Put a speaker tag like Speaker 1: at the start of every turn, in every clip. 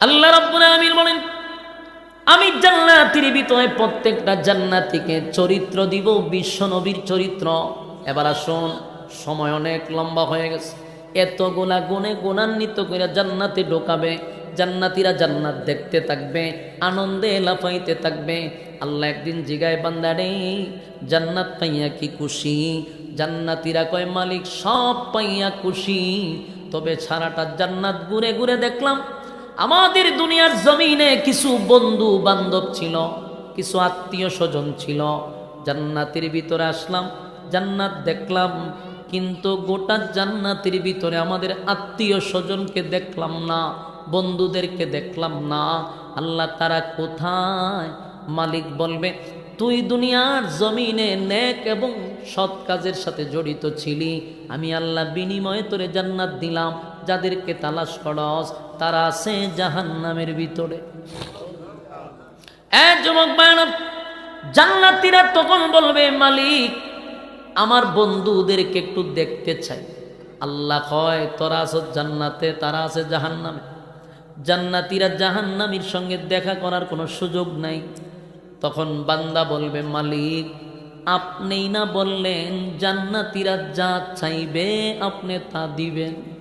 Speaker 1: আল্লাহ রাব্বুল আলামিন বলেন, আমি জান্নাতির ভিতরে প্রত্যেকটা জান্নাতিকে চরিত্র দিব, বিশ্ব নবীর চরিত্র। এবার আসুন, সময় অনেক লম্বা হয়ে গেছে। এত এতগুলা গুণে গুণান্বিত করে জান্নাতে ঢোকাবে, জান্নাতিরা জান্নাত দেখতে থাকবে, আনন্দে লাফাইতে থাকবে। আল্লাহ একদিন জিগায় বান্দারে জান্নাত পাইয়া কি খুশি? জান্নাতিরা কয়, মালিক সব পাইয়া খুশি। তবে সারাটা জান্নাত ঘুরে ঘুরে দেখলাম আমাদের দুনিয়ার জমিনে কিছু বন্ধু বান্ধব ছিল, কিছু আত্মীয় স্বজন ছিল। জান্নাতের ভিতরে আসলাম, জান্নাত দেখলাম, কিন্তু গোটা জান্নাতের ভিতরে আমাদের আত্মীয় স্বজনকে দেখলাম না, বন্ধুদেরকে দেখলাম না। আল্লাহ তারা কোথায়? মালিক বলবে, তুই দুনিয়ার জমিনে নেক এবং সৎ কাজের সাথে জড়িত ছিলি। আমি আল্লাহ বিনিময়ে তোরে জান্নাত দিলাম। যাদেরকে তালাশ করস তারা আছে জাহান্নামের ভিতরে। এ যুবক জান্নাতিরা তখন বলবে, মালিক, আমার বন্ধুদেরকে একটু দেখতে চাই। আল্লাহ কয়, তোরা আছো জান্নাতে, তারা আছে জাহান্নামে। জান্নাতিরা জাহান্নামীর সঙ্গে দেখা করার কোনো সুযোগ নাই। তখন বান্দা বলবে, মালিক, আপনিই না বললেন, জান্নাতিরা যা চাইবে আপনি তা দিবেন।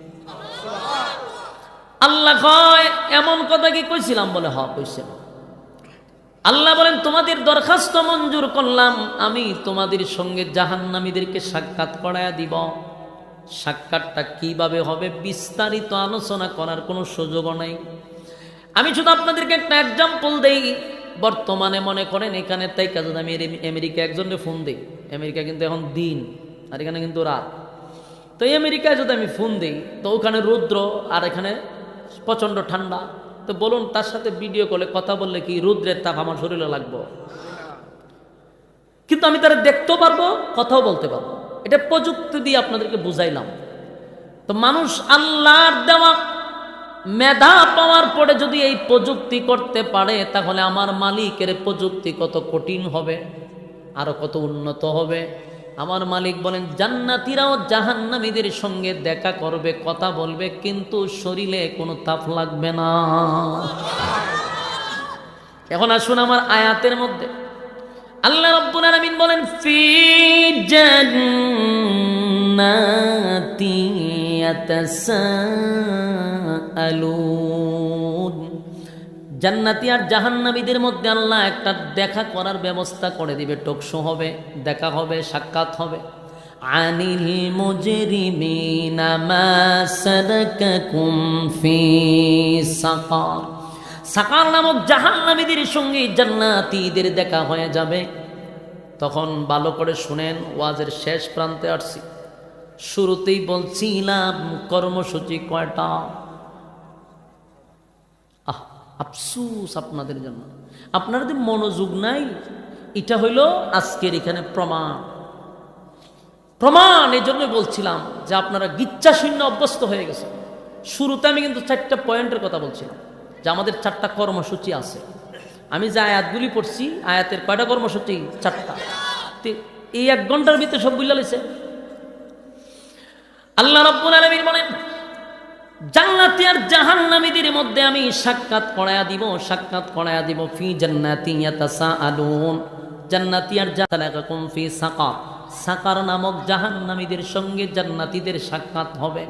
Speaker 1: আল্লাহ কয়, এমন কথা কি কইছিলাম? বলে হ কইছিলাম আল্লাহ বলেন, তোমাদের দরখাস্ত মঞ্জুর করলাম, আমি তোমাদের সঙ্গে জাহান্নামীদেরকে সাক্ষাৎ করায়া দিব। সাক্ষাৎটা কীভাবে হবে বিস্তারিত আলোচনা করার কোনো সুযোগও নাই। আমি শুধু আপনাদেরকে একটা এক্সাম্পল দেই। বর্তমানে মনে করেন, এখানে তাই কাজ আমি আমেরিকা একজনকে ফোন দিই, আমেরিকা কিন্তু এখন দিন, আর এখানে কিন্তু রাত। তো এই আমেরিকায় যদি আমি ফোন দিই, তো ওখানে রৌদ্র আর এখানে প্রচণ্ড ঠান্ডা। তো বলুন, তার সাথে ভিডিও কলে কথা বললে কি রৌদ্রের তাপ আমার শরীরে লাগবো? কিন্তু আমি তারা দেখতেও পারব, কথাও বলতে পারব। এটা প্রযুক্তি দিয়ে আপনাদেরকে বুঝাইলাম। তো মানুষ আল্লাহর দেওয়া মেধা পাওয়ার পরে যদি এই প্রযুক্তি করতে পারে, তাহলে আমার মালিকের প্রযুক্তি কত কঠিন হবে, আরও কত উন্নত হবে। আমার মালিক বলেন, জান্নাতিরাও জাহান্নামীদের সঙ্গে দেখা করবে, কথা বলবে, কিন্তু শরীরে কোনো তাপ লাগবে না। এখন আসুন আমার আয়াতের মধ্যে। আল্লাহ রব্বুল আলামিন বলেন, ফি জান্নাতি জান্নাতি আর জাহান্নামীদের মধ্যে আল্লাহ একটা দেখা করার ব্যবস্থা করে দিবে। টকশো হবে, দেখা হবে, সাক্ষাৎ হবে। আনিল সাকার নামক জাহান্নামীদের সঙ্গে জান্নাতীদের দেখা হয়ে যাবে। তখন ভালো করে শুনেন, ওয়াজের শেষ প্রান্তে আসছি। শুরুতেই বলছিলাম, কর্মসূচি কয়টা? আফসুস আপনাদের জন্য। আপনাদের মনোযোগ নাই, এটা হইল আজকের এখানে প্রমাণ। প্রমাণ এই জন্যই বলছিলাম যে আপনারা গিচ্ছাশূন্য অভ্যস্ত হয়ে গেছে শুরুতে আমি কিন্তু চারটা পয়েন্টের কথা বলছিলাম যে আমাদের চারটা কর্মসূচি আছে। আমি যে আয়াতগুলি পড়ছি, আয়াতের কয়টা কর্মসূচি? চারটা। এই এক ঘণ্টার ভিতরে সব বুঝলা লিছে আল্লাহ রব্বুল আলামিন বলেন জান্নাতি আর জাহান্নামীদের মধ্যে আমি সাক্ষাৎ করায়া দিব, সাক্ষাৎ করায়া দিব, ফি জান্নাতি ইয়াতাসাআলুন। জান্নাতি আর জাহালাকুম ফি সাকার সাকার নামক জাহান্নামীদের সঙ্গে জান্নাতীদের সাক্ষাৎ হবে।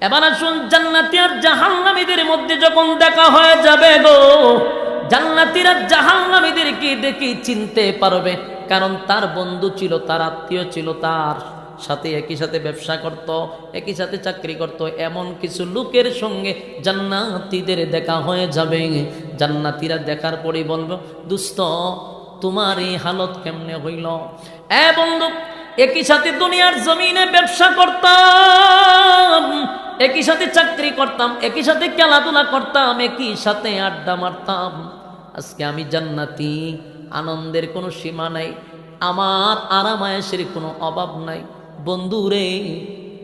Speaker 1: এবার আসুন, জান্নাতি আর জাহান্নামীদের মধ্যে যখন দেখা হয়ে যাবে গো জান্নাতীরা জাহান্নামীদেরকে দেখি চিনতে পারবে? কারণ তার বন্ধু ছিল, তার আত্মীয় ছিল, তার সাথে একই সাথে ব্যবসা করত, একই সাথে চাকরি করত, এমন কিছু লোকের সঙ্গে জান্নাতীদের দেখা হয়ে যাবে। জান্নাতীরা দেখার পরে বলব দুস্থ তোমার এই হালত কেমনে হইল? এ বন্ধু, একই সাথে দুনিয়ার জমিনে ব্যবসা করতাম, একই সাথে চাকরি করতাম, একই সাথে খেলাধুলা করতাম, একই সাথে আড্ডা মারতাম। আজকে আমি জান্নাতি, আনন্দের কোনো সীমা নাই, আমার আরামায়াসের কোনো অভাব নাই। বন্ধু রে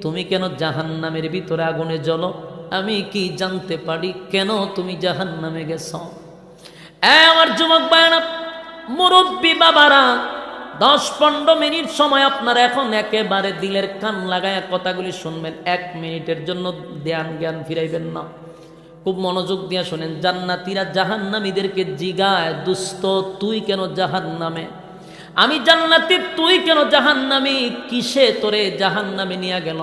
Speaker 1: তুমি কেন জাহান্নামের ভিতরে আগুনে জ্বলো? আমি কি জানতে পারি কেন তুমি জাহান্নামে গেছ? এ আমার যুবক বায়না, মুরব্বী বাবারা, দশ পনেরো মিনিট সময় আপনার এখন একেবারে দিলের কান লাগায় কথাগুলি শুনবেন। এক মিনিটের জন্য ধ্যান জ্ঞান ফিরাইবেন না। খুব মনোযোগ দিয়ে শোনেন, জান্নাতিরা জাহান্নামীদেরকে জিগায় দুস্থ তুই কেন জাহান্নামে আমি জান্নাতি, তুই কেন জাহান্নামী? কিসে তোরে জাহান্নামে নিয়ে গেল?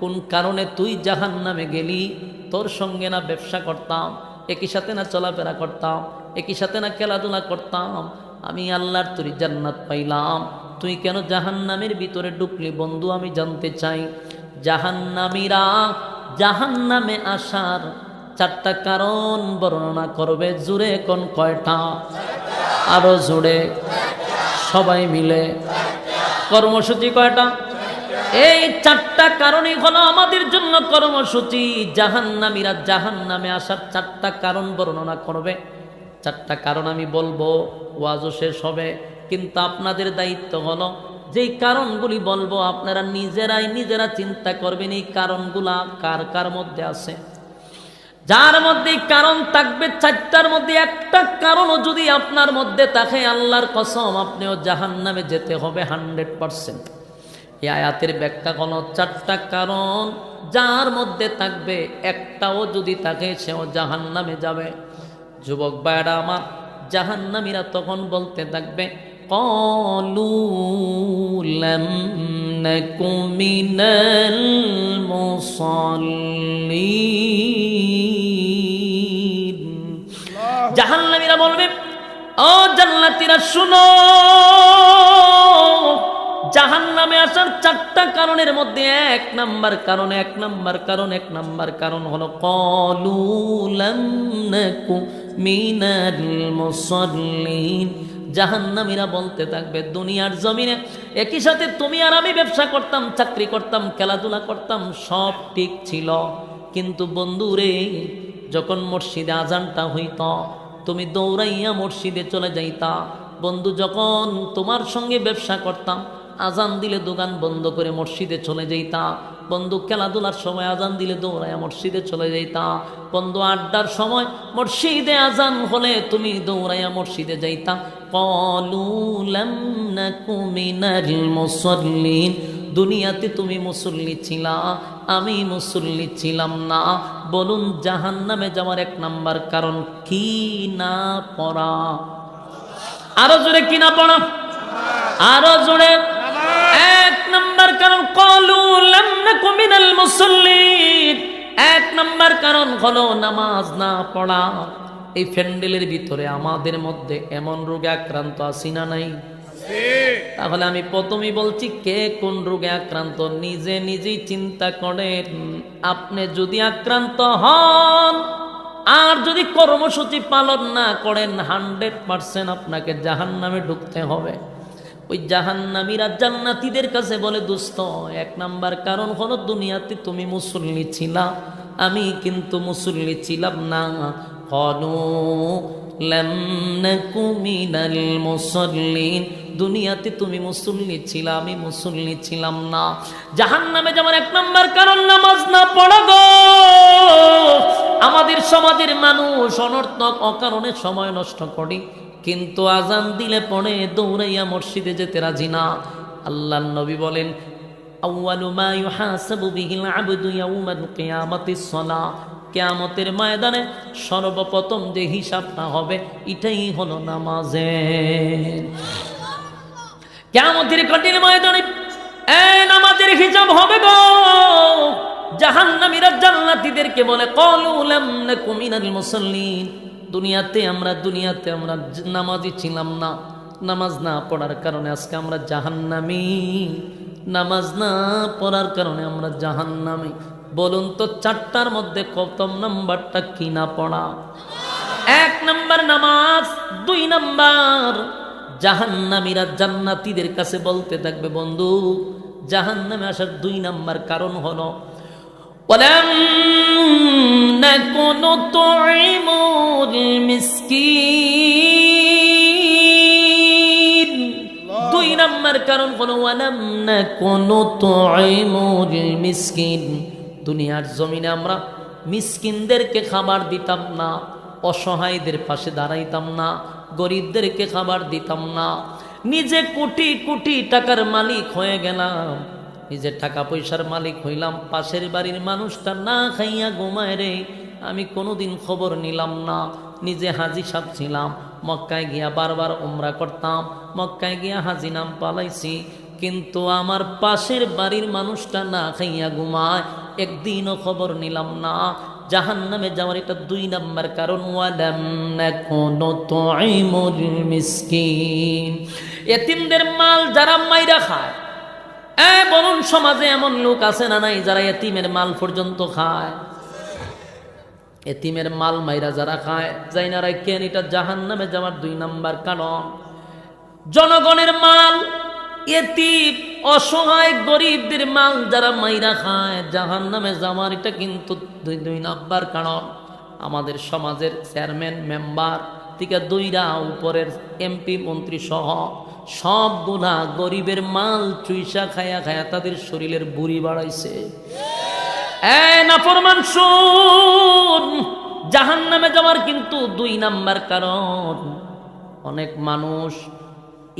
Speaker 1: কোন কারণে তুই জাহান্নামে গেলি? তোর সঙ্গে না ব্যবসা করতাম, একই সাথে না চলাফেরা করতাম, একই সাথে না খেলাধুলা করতাম। আমি আল্লাহর তুই জান্নাত পাইলাম। তুই কেন জাহান্নামের ভিতরে ঢুকলি বন্ধু? আমি জানতে চাই। জাহান্নামীরা জাহান্নামে আসার চারটা কারণ বর্ণনা করবে। জুড়ে কোন কয়টা? আরও জুড়ে। সবাই মিলে। কর্মসূচি কয়টা? এই চারটা কারণই হলো আমাদের জন্য কর্মসূচি। জাহান্নামীরা জাহান্নামে আসার চারটা কারণ বর্ণনা করবে। চারটা কারণ আমি বলব, ওয়াজও শেষ হবে। কিন্তু আপনাদের দায়িত্ব হলো, যেই কারণগুলি বলব, আপনারা নিজেরাই নিজেরা চিন্তা করবেন এই কারণগুলা কার কার মধ্যে আছে। যার মধ্যে কারণ থাকবে, চারটার মধ্যে একটা কারণও যদি আপনার মধ্যে থাকে, আল্লাহর কসম, আপনিও জাহান নামে যেতে হবে হান্ড্রেড পারসেন্ট। এই আয়াতের ব্যাখ্যা কোনো চারটা কারণ, যার মধ্যে থাকবে, একটাও যদি থাকে, সেও জাহান নামে যাবে। যুবক ভাইরা আমার, জাহান্নামীরা তখন বলতে থাকবে কলুলম মিনাল মুসাল্লিন জাহান্নামীরা বলবে, ও জান্নাতীরা, শুনো। জাহান্নামে আসার চারটা কারণের মধ্যে এক নাম্বার কারণ, এক নাম্বার কারণ, এক নাম্বার কারণ হলো কলুলাম নাকু মিনাল মুসাল্লিন। জাহান্নামীরা বলতে থাকবে, দুনিয়ার জমিনে একই সাথে তুমি আর আমি ব্যবসা করতাম, চাকরি করতাম, খেলাধুলা করতাম, সব ঠিক ছিল। কিন্তু বন্ধু বন্ধুরে, যখন মসজিদে আজানটা হইত, তুমি দৌড়াইয়া মসজিদে চলে যাইতা। বন্ধু, যখন তোমার সঙ্গে ব্যবসা করতাম আজান দিলে দোকান বন্ধ করে মসজিদে চলে যাইতা। বন্ধু খেলাধুলার সময় আজান দিলে দৌড়াইয়া মসজিদে চলে যাইতা। বন্ধু আড্ডার সময় মসজিদে আজান হলে তুমি দৌড়াইয়া মসজিদে যাইতা। মিনাল দুনিয়াতে তুমি মুসল্লি ছিলা, আমি মুসল্লি ছিলাম না। বলুন জাহান নামে যাওয়ার এক নাম্বার কারণ কি না পড়া? আরও জোরে কি না পড়া? আরও জোরে নাম্বার কারণ কলু লামনাকু মিনাল মুসাল্লিন। এক নাম্বার কারণ হলো নামাজ না পড়া। এই ফ্যান্ডেলের ভিতরে আমাদের মধ্যে এমন রোগে আক্রান্ত আছি না নাই? তাহলে আমি প্রথমেই বলছি, কে কোন রোগে আক্রান্ত? নিজে নিজেই চিন্তা করেন। আপনি যদি আক্রান্ত হন, আর যদি কর্মসূচি পালন না করেন, হান্ড্রেড পার্সেন্ট আপনাকে জাহান নামে ঢুকতে হবে। ওই জাহান্নামীরা জান্নাতীদের কাছে বলে দুস্থ এক নাম্বার কারণ হলো দুনিয়াতে তুমি মুসল্লি ছিলা। আমি কিন্তু মুসল্লি ছিলাম না। মিনাল দুনিয়াতে তুমি মুসল্লি ছিলা, আমি মুসল্লি ছিলাম না। জাহান্নামে যেমন এক নাম্বার কারণ, নামাজ না পড়া গো। আমাদের সমাজের মানুষ অনর্থক অকারণে সময় নষ্ট করি। কিন্তু আজান দিলে পড়ে দৌড়াইয়া মসজিদে যেতে রাজি না। আল্লাহ নবী বলেন কিয়ামতের ময়দানে সর্বপ্রথম যে হিসাবটা হবে, এটাই হলো নামাজের। কিয়ামতের কঠিন ময়দানে এই নামাজের হিসাব হবে গো। জাহান্নামীরা জান্নাতীদেরকে বলে, কলু লাম নাকু মিনাল মুসাল্লিন। দুনিয়াতে আমরা দুনিয়াতে আমরা জ- নামাজি ছিলাম না। নামাজ না পড়ার কারণে আজকে আমরা জাহান্নামি। নামাজ না পড়ার কারণে আমরা জাহান্নামি। বলুন তো চারটার মধ্যে প্রথম নাম্বারটা কি না পড়া? এক নাম্বার নামাজ, দুই নাম্বার জাহান্নামীরা জান্নাতীদের কাছে বলতে থাকবে, বন্ধু, জাহান্নামে আসার দুই নাম্বার কারণ হলো ولم نك نطعم المسكين দুই নাম্বার কারণ হলো ওয়ালাম নাকুনু তুইমুল মিসকিন দুনিয়ার জমিনে আমরা মিসকিনদেরকে খাবার দিতাম না অসহায়দের পাশে দাঁড়াইতাম না গরিবদেরকে খাবার দিতাম না নিজে কোটি কোটি টাকার মালিক হয়ে গেলাম নিজে টাকা পয়সার মালিক হইলাম, পাশের বাড়ির মানুষটা না খাইয়া ঘুমায় রে। আমি কোনোদিন খবর নিলাম না, নিজে হাজি সাপ ছিলাম। মক্কায় গিয়া বারবার উমরা করতাম, মক্কায় গিয়া হাজি নাম পালাইছি। কিন্তু আমার পাশের বাড়ির মানুষটা না খাইয়া ঘুমায়, একদিনও খবর নিলাম না। জাহান নামে যাওয়ার এটা দুই নাম্বার কারণ এতিমদের মাল যারা মাইরা খায় বলুন সমাজে এমন লোক আছে না নাই যারা এতিমের মাল পর্যন্ত খায়? এতিমের মাল মাইরা যারা খায় যাইনারা কেন এটা জাহান নামে যাওয়ার দুই নাম্বার কারণ। জনগণের মাল, এতিম, অসহায়, গরিবদের মাল যারা মাইরা খায় জাহান নামে যাওয়ার এটা কিন্তু দুই দুই নাম্বার কারণ। আমাদের সমাজের চেয়ারম্যান, মেম্বার থেকে দুইরা উপরের এমপি, মন্ত্রী সহ সবগুলা গরিবের মাল চুইসা খায়া খায়া তাদের শরীরের বুড়ি বাড়াইছে। জাহান নামে যাওয়ার কিন্তু দুই নাম্বার কারণ। অনেক মানুষ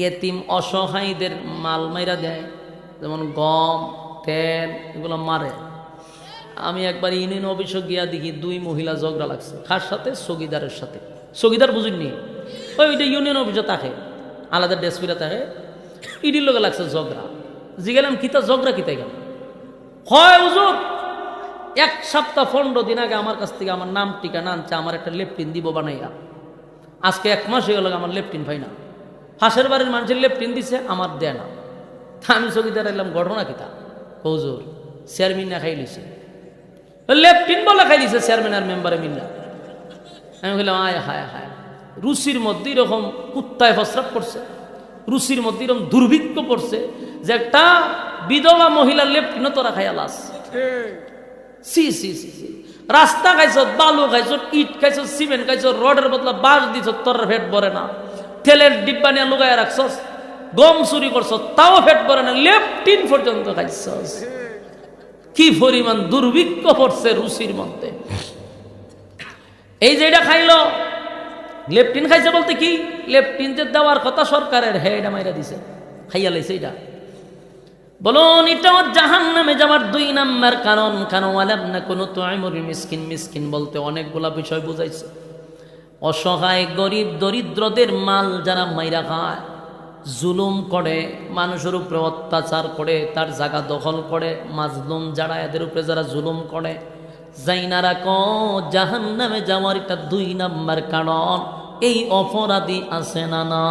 Speaker 1: এতিম অসহায়দের মাল মাইরা দেয়, যেমন গম, তেল, এগুলো মারে। আমি একবার ইউনিয়ন অফিসে গিয়া দেখি দুই মহিলা ঝগড়া লাগছে, কার সাথে? সগিদারের সাথে। সগিদার বুঝিনি ওই ওইটা ইউনিয়ন অফিসে থাকে। আলাদা ড্রেস ডেসপিরা থাকে। ইডির লোকে লাগছে ঝগড়া। জিগেলাম কিতা ঝগড়া কিতাই গেল? হয় হুজুর, এক সপ্তাহ পনেরো দিন আগে আমার কাছ থেকে আমার নাম টিকা আনছে, আমার একটা লেপটিন দিব বানাইয়া। আজকে এক মাস হয়ে গেল আমার লেপটিন পাই না। হাঁসের বাড়ির মানুষের লেপটিন দিছে, আমার দেয় না। তা আমি চকিদার এলাম ঘটনা কিতা হুজুর, চেয়ারম্যান না খাই লিছে লেপটিন বলা খাই দিছে, চেয়ারম্যান আর মেম্বারে মিল্লা। আমি বললাম, আয় হায় হায়। রুচির মধ্যে এরকম কুত্তায় ফসরাপ করছে। রুচির মধ্যে এরকম দুর্ভিক্ষ পড়ছে যে একটা বিধবা মহিলার লেপটিনও তোরা খাই আলাস সি সি সি সি। রাস্তা খাইছ, বালু খাইছ, ইট খাইছ, সিমেন্ট খাইছ, রডের বদলা বাঁশ দিছ, তোর ফেট ভরে না। তেলের ডিব্বা নিয়ে লুগাই রাখছস, গম চুরি করছ, তাও ফেট ভরে না লেপটিন পর্যন্ত খাইছস। কি পরিমাণ দুর্ভিক্ষ পড়ছে রুচির মধ্যে। এই যে এটা খাইলো লেপটিন খাইছে বলতে কি? লেপটিন যে দেওয়ার কথা সরকারের, হে, এটা মাইরা দিছে। খাইয়া লাইছে এটা। বলুন, এটা জাহান নামে যাওয়ার দুই নাম্বার কারণ। কারণ আলাম না কোনো তো মিসকিন মিসকিন বলতে অনেকগুলা বিষয় বুঝাইছে। অসহায়, গরিব, দরিদ্রদের মাল যারা মাইরা খায়, জুলুম করে, মানুষের উপরে অত্যাচার করে, তার জায়গা দখল করে, মাজলুম যারা, এদের উপরে যারা জুলুম করে। যাইনারা ক জাহান নামে যাওয়ার এটা দুই নাম্বার কারণ। এই অপরাধী আছে না না?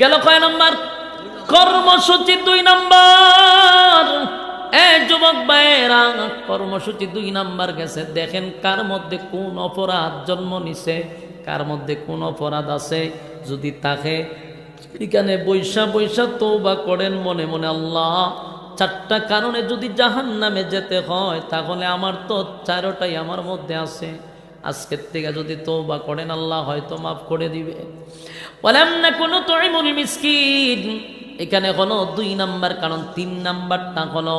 Speaker 1: গেল কয় নাম্বার? কর্মসূচি দুই নাম্বার। এ যুবক ভাইয়েরা কর্মসূচি দুই নাম্বার গেছে। দেখেন কার মধ্যে কোন অপরাধ জন্ম নিছে কার মধ্যে কোন অপরাধ আছে। যদি তাকে এখানে বৈশা বৈশা তৌবা করেন মনে মনে আল্লাহ চারটা কারণে যদি জাহান নামে যেতে হয় তাহলে আমার তো চারোটাই আমার মধ্যে আছে। আজকের থেকে যদি তৌবা করেন, আল্লাহ হয়তো মাফ করে দিবে। বলেন না কোনো তৈমুল মিসকিন। এখানে হলো দুই নাম্বার, কারণ তিন নাম্বারটা হলো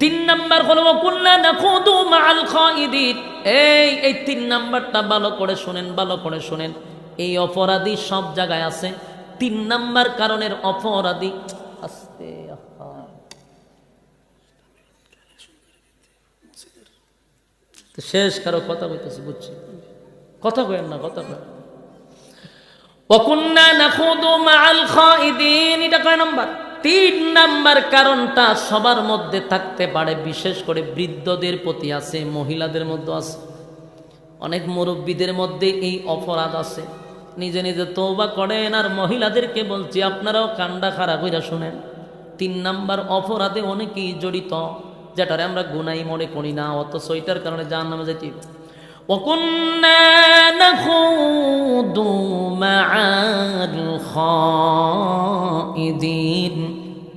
Speaker 1: তিন নাম্বার হলো এই এই তিন নাম্বারটা ভালো করে শোনেন, ভালো করে শোনেন। এই অপরাধী সব জায়গায় আছে। তিন নাম্বার কারণের অপরাধী আস্তে শেষ কারও কথা কইতেছি, বুঝছি। কথা কয়েন না, কথা কয়েন অকুন্না নাখুদু মাআল খাইদিন, এটা কয় নাম্বার? তিন নাম্বার কারণটা সবার মধ্যে থাকতে পারে, বিশেষ করে বৃদ্ধদের প্রতি আছে, মহিলাদের মধ্যে আছে। অনেক মুরব্বীদের মধ্যে এই অপরাধ আছে। নিজে নিজে তৌবা করেন আর মহিলাদেরকে বলছি আপনারাও কান্ডা খারাপ হইরা শুনেন তিন নাম্বার অপরাধে অনেকেই জড়িত যেটারে আমরা গুনাই মনে করি না অত সইটার কারণে যার নামে যেটি وكنا نخوض مع الخائدين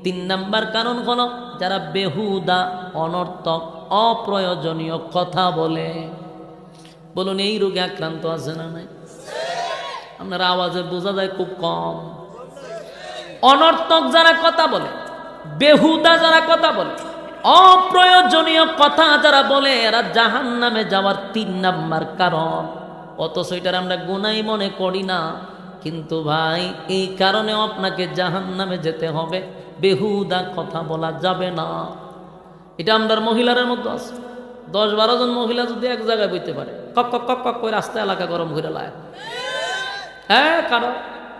Speaker 1: তিন নাম্বার কারণ হলো যারা বেহুদা অনর্থক অপ্রয়োজনীয় কথা বলে বলুন এই রোগে আক্রান্ত আছে না নাই আপনার আওয়াজে বোঝা যায় খুব কম। অনর্থক যারা কথা বলে, বেহুদা যারা কথা বলে, অপ্রয়োজনীয় কথা যারা বলে, এরা জাহান নামে যাওয়ার তিন নাম্বার কারণ। অথচ এটার আমরা গুনাই মনে করি না। কিন্তু ভাই, এই কারণে আপনাকে জাহান নামে যেতে হবে। বেহুদা কথা বলা যাবে না। এটা আমরা মহিলার মধ্যে আছে। দশ বারো জন মহিলা যদি এক জায়গায় বইতে পারে, কক কক কক কক করে রাস্তা এলাকা গরম ঘুরে লায়। হ্যাঁ কারও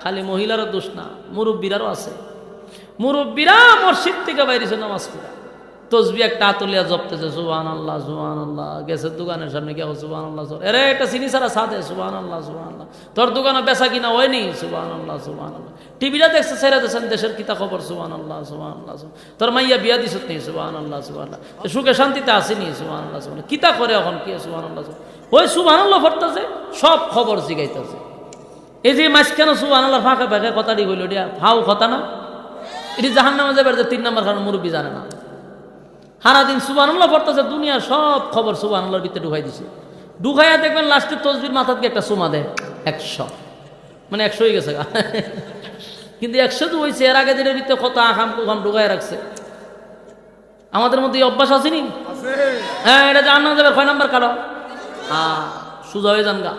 Speaker 1: খালি মহিলারও দোষ না, মুরব্বীরারও আছে। মুরব্বীরা মসজিদ থেকে বাইরেছে নামাজ পড়া। তসবি একটা আতলিয়া জপতেছে সুবান আল্লাহ সুবান আল্লাহ গেছে দোকানের সামনে গিয়ে সুবান আল্লাহ এরে একটা চিনি সারা সাথে সুবান আল্লাহ সুবান আল্লাহ তোর দোকানে বেচা কিনা হয়নি সুবান আল্লাহ সুবান আল্লাহ টিভিটা দেখছে, ছেড়ে দিয়েছেন, দেশের কিতা খবর? সুবান আল্লাহ সুবান আল্লাহ তোর মাইয়া বিয়া দিছত নেই সুবান আল্লাহ সুবান আল্লাহ সুখে শান্তিতে আসেনি সুবান আল্লাহ সুবান কিতা করে এখন? কি সুবান আল্লাহ ওই সুবান আল্লাহ সব খবর জিগাইতেছে। এই যে মাছ কেন সুবান আল্লাহ ফাঁকা ফাঁকা কথাটি হইল এটা ফাও কথা না। এটি জাহান নামে যাবে যে তিন নম্বর কারণ মুরব্বী জানে না। সারাদিন সুবানুল্লাহ পড়তেছে দুনিয়ার সব খবর সুবানুল্লাহর ভিতরে ঢুকাই দিছে। ঢুকাইয়া দেখবেন লাস্টে তসবির মাথাতে একটা সুমা দেয় একশো। মানে একশো হয়ে গেছে। কিন্তু একশো তো হয়েছে এর আগে দিনের ভিতরে কত আখাম কুখাম ঢুকাই রাখছে। আমাদের মধ্যে এই অভ্যাস আসেনি হ্যাঁ এটা জানা যাবে কয় নাম্বার কালো হ্যাঁ সুজা হয়ে যান গা।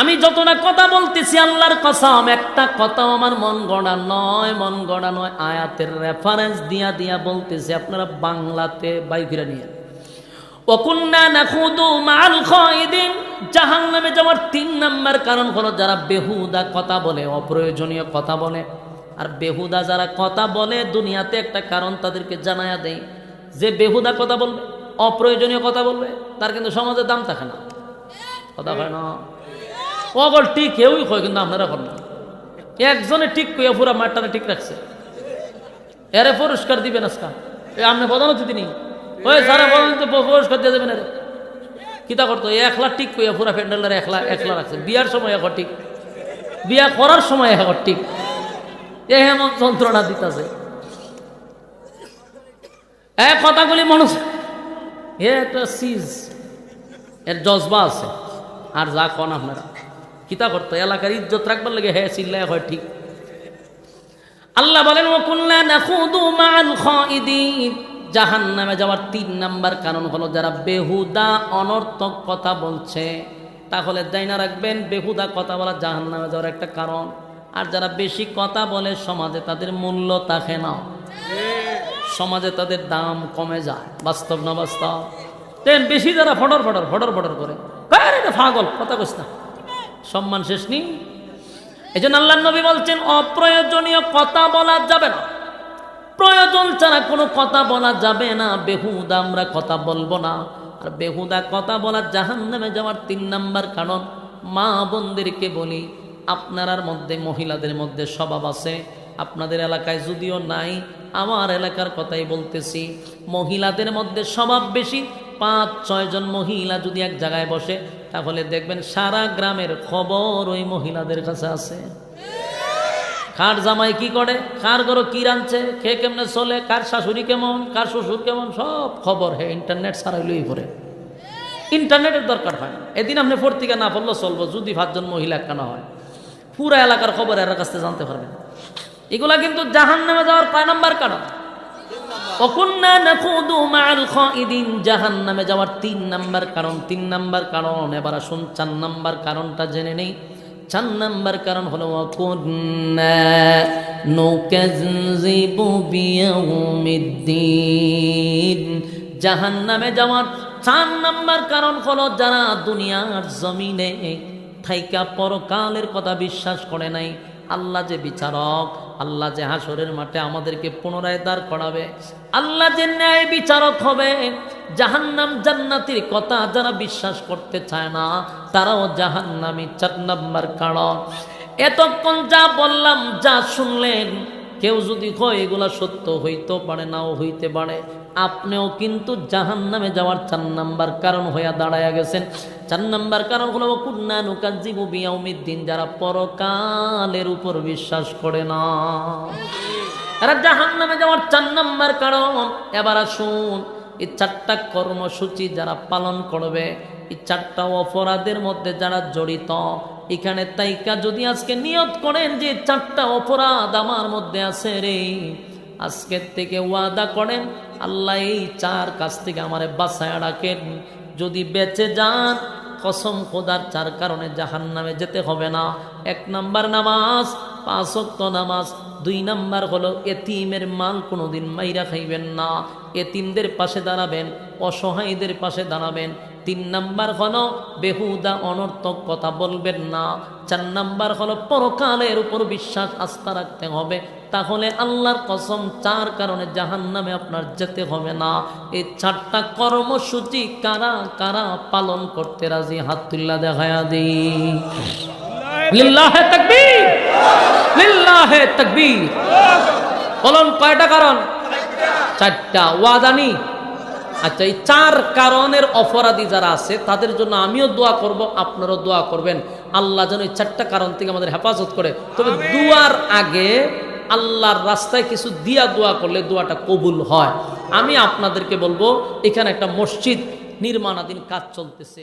Speaker 1: আমি যত না কথা বলতেছি আল্লাহর কসম, একটা কথা আমার মন গড়া নয়, মন গড়া নয়। আয়াতের রেফারেন্স দিয়া দিয়া বলতেছি, আপনারা বাংলাতে বাইকিরা নিয়ে অকুন্না নাখুদু মাল খাইদিন। জাহান্নামে যাওয়ার তিন নাম্বার কারণ হলো যারা বেহুদা কথা বলে, অপ্রয়োজনীয় কথা বলে। আর বেহুদা যারা কথা বলে, দুনিয়াতে একটা কারণ তাদেরকে জানায়া দেয় যে বেহুদা কথা বলবে, অপ্রয়োজনীয় কথা বলবে, তার কিন্তু সমাজে দাম থাকে না। কথা হয় না। অগল ঠিক কেউই কয়, কিন্তু আপনারা কর না। একজনে ঠিক কইয়া পুরা মাঠটানে ঠিক রাখছে। এরে পুরস্কার দিবেন আজকা। এ, আপনি প্রধান নেই। ওই সারা তো পুরস্কার দিয়ে দেবেন এরে। কিতা করতো? একলা ঠিক কইয়া পুরা প্যান্ডেলের একলা একলা রাখছে। বিয়ার সময় এখন ঠিক। বিয়া করার সময় এখন ঠিক। এ এমন যন্ত্রণা দিতেছে। এ কথাগুলি মানুষ এ একটা সিজ। এর জজবা আছে। আর যা কন আপনারা। কিতা করতো এলাকার ইজ্জত রাখবার লাগে হ্যাঁ চিল্লায় হয় ঠিক। আল্লাহ বলেন ও কুল্লা খাইদিন জাহান্নামে যাওয়ার তিন নাম্বার কারণ হলো, যারা বেহুদা, অনর্থক কথা বলছে, তাহলে দাইনা রাখবেন, বেহুদা কথা বলা জাহান্নামে যাওয়ার একটা কারণ। আর যারা বেশি কথা বলে, সমাজে তাদের মূল্য থাকে না। সমাজে তাদের দাম কমে যায়, বাস্তব না বাস্তব? বেশি যারা ফটর ফটর ফটর ফটর করে ফাগল কথা কইস না। সম্মান শেষ নেই। এই জন্য আল্লাহ নবী বলছেন, অপ্রয়োজনীয় কথা বলা যাবে না। প্রয়োজন ছাড়া কোনো কথা বলা যাবে না। বেহুদা আমরা কথা বলব না। আর বেহুদা কথা বলা জাহান নামে যাওয়ার তিন নাম্বার কারণ, মা বোনদেরকে বলি, আপনার মধ্যে মহিলাদের মধ্যে স্বভাব আছে। আপনাদের এলাকায় যদিও নাই, আমার এলাকার কথাই বলতেছি। মহিলাদের মধ্যে স্বভাব বেশি, পাঁচ ছয়জন মহিলা যদি এক জায়গায় বসে তাহলে দেখবেন সারা গ্রামের খবর ওই মহিলাদের কাছে আছে। কার জামাই কি করে? কার ঘরে কি রাঁধছে? কে কেমনে চলে? কার শাশুড়ি কেমন? কার শ্বশুর কেমন? সব খবর হে, ইন্টারনেট সারাইলই পরে ইন্টারনেটের দরকার হয় এদিন আপনি পত্রিকা না পড়লেও চলবো, যদি পাঁচজন মহিলা একখানা হয়। পুরা এলাকার খবর এর কাছ থেকে জানতে পারবেন। এগুলা কিন্তু জাহান নামে যাওয়ার কয় নাম্বার কারণ। অকুন্না নাকুদু মাআল খাইদিন, জাহান্নামে যাওয়ার তিন নাম্বার কারণ, তিন নাম্বার কারণ, এবার আসুন চার নাম্বার কারণটা জেনে নেই। চার নাম্বার কারণ হলো অকুন্না নুকাযযিবু বিয়াউমিদ্দিন। জাহান্নামে যাওয়ার চার নাম্বার কারণ হলো, যারা দুনিয়ার জমিনে থাইকা পরকালের কথা বিশ্বাস করে নাই, আল্লাহ যে বিচারক আল্লাহ যে হাসরের মাঠে আমাদেরকে পুনরায় দাঁড় করাবে, আল্লাহ যে ন্যায় বিচারক হবে, জাহান্নাম জান্নাতির কথা যারা বিশ্বাস করতে চায় না, তারাও জাহান্নামি চার নাম্বার কারণ। এতক্ষণ যা বললাম, যা শুনলেন কেউ যদি কয়, এগুলা সত্য হইতেও পারে নাও হইতে পারে। আপনিও কিন্তু জাহান নামে যাওয়ার চার নাম্বার কারণ হইয়া দাঁড়ায়া গেছেন। চার নাম্বার কারণ হলো কুন্না নুকাজিবু বিয়াউমিদ্দিন, যারা পরকালের উপর বিশ্বাস করে না। এরা জাহান নামে যাওয়ার চার নাম্বার কারণ। এবার আসুন, এই চারটা কর্মসূচি যারা পালন করবে, এই চারটা অপরাধের মধ্যে যারা জড়িত এখানে তাইকা যদি আজকে নিয়ত করেন যে চারটা অপরাধ আমার মধ্যে আছে রে আজকের থেকে ওয়াদা করেন, আল্লাহ এই চার কাছ থেকে আমারে বাসায় রাখেন। যদি বেঁচে যান, কসম খোদার চার কারণে জাহান নামে যেতে হবে না। এক নাম্বার নামাজ পাঁচক্ত নামাজ, দুই নাম্বার হলো এতিমের মাল কোনোদিন মাইরা খাইবেন না। এতিমদের পাশে দাঁড়াবেন, অসহায়দের পাশে দাঁড়াবেন তিন নাম্বার হলো, বেহুদা অনর্থক কথা বলবেন না। চার নাম্বার হলো, পরকালের উপর বিশ্বাস, আস্থা রাখতে হবে। তাহলে আল্লাহর কসম, চার কারণে জাহান নামে আপনার যেতে হবে না। এই চারটা কর্মসূচি কারা কারা পালন করতে রাজি? হাত তুল্লা দেখায়া দিই তাকবীর! লিল্লাহে বলুন কয়টা কারণ? চারটা। ওয়াদানি আচ্ছা এই চার কারণের অপরাধী যারা আছে তাদের জন্য আমিও দোয়া করব আপনারও দোয়া করবেন। আল্লাহ যেন এই চারটা কারণ থেকে আমাদের হেফাজত করে। তবে দোয়ার আগে আল্লাহর রাস্তায় কিছু দিয়া দোয়া করলে দোয়াটা কবুল হয়। আমি আপনাদেরকে বলব এখানে একটা মসজিদ নির্মাণাধীন কাজ চলতেছে।